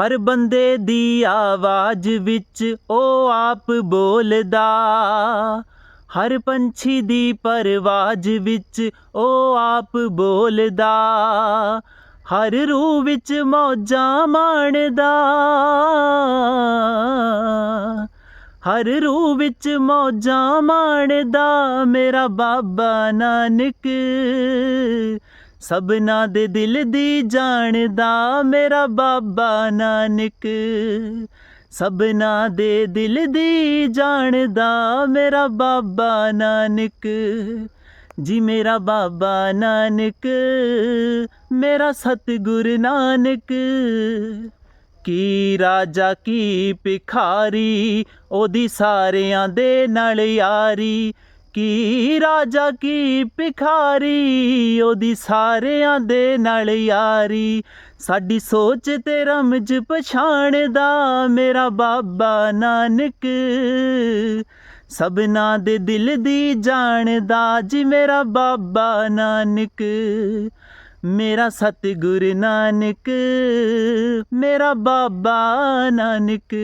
ਹਰ ਬੰਦੇ ਦੀ ਆਵਾਜ਼ ਵਿੱਚ ਉਹ ਆਪ ਬੋਲਦਾ। ਹਰ ਪੰਛੀ ਦੀ ਪਰਵਾਜ਼ ਵਿੱਚ ਉਹ ਆਪ ਬੋਲਦਾ। ਹਰ ਰੂਹ ਵਿੱਚ ਮੌਜਾਂ ਮਾਣਦਾ। ਹਰ ਰੂਹ ਵਿੱਚ ਮੌਜਾਂ ਮਾਣਦਾ। ਮੇਰਾ ਬਾਬਾ ਨਾਨਕ ਸਭਨਾ ਦੇ ਦਿਲ ਦੀ ਜਾਣਦਾ ਮੇਰਾ ਬਾਬਾ ਨਾਨਕ। ਸਭਨਾ ਦੇ ਦਿਲ ਦੀ ਜਾਣਦਾ ਮੇਰਾ ਬਾਬਾ ਨਾਨਕ। ਜੀ ਮੇਰਾ ਬਾਬਾ ਨਾਨਕ, ਮੇਰਾ ਸਤਿਗੁਰ ਨਾਨਕ। ਕੀ ਰਾਜਾ, ਕੀ ਭਿਖਾਰੀ, ਉਹਦੀ ਸਾਰਿਆਂ ਦੇ ਨਾਲ ਯਾਰੀ। ਕੀ ਰਾਜਾ ਕੀ ਭਿਖਾਰੀ, ਉਹਦੀ ਸਾਰਿਆਂ ਦੇ ਨਾਲ ਯਾਰੀ। ਸਾਡੀ ਸੋਚ ਤੇ ਰਮਜ ਪਛਾਣਦਾ, ਮੇਰਾ ਬਾਬਾ ਨਾਨਕ। ਸਭਨਾ ਦੇ ਦਿਲ ਦੀ ਜਾਣਦਾ, ਜੀ ਮੇਰਾ ਬਾਬਾ ਨਾਨਕ। ਮੇਰਾ ਸਤਿਗੁਰ ਨਾਨਕ, ਮੇਰਾ ਬਾਬਾ ਨਾਨਕ।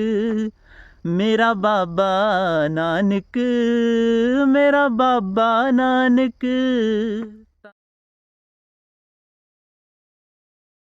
ਮੇਰਾ ਬਾਬਾ ਨਾਨਕ ਮੇਰਾ ਬਾਬਾ ਨਾਨਕ।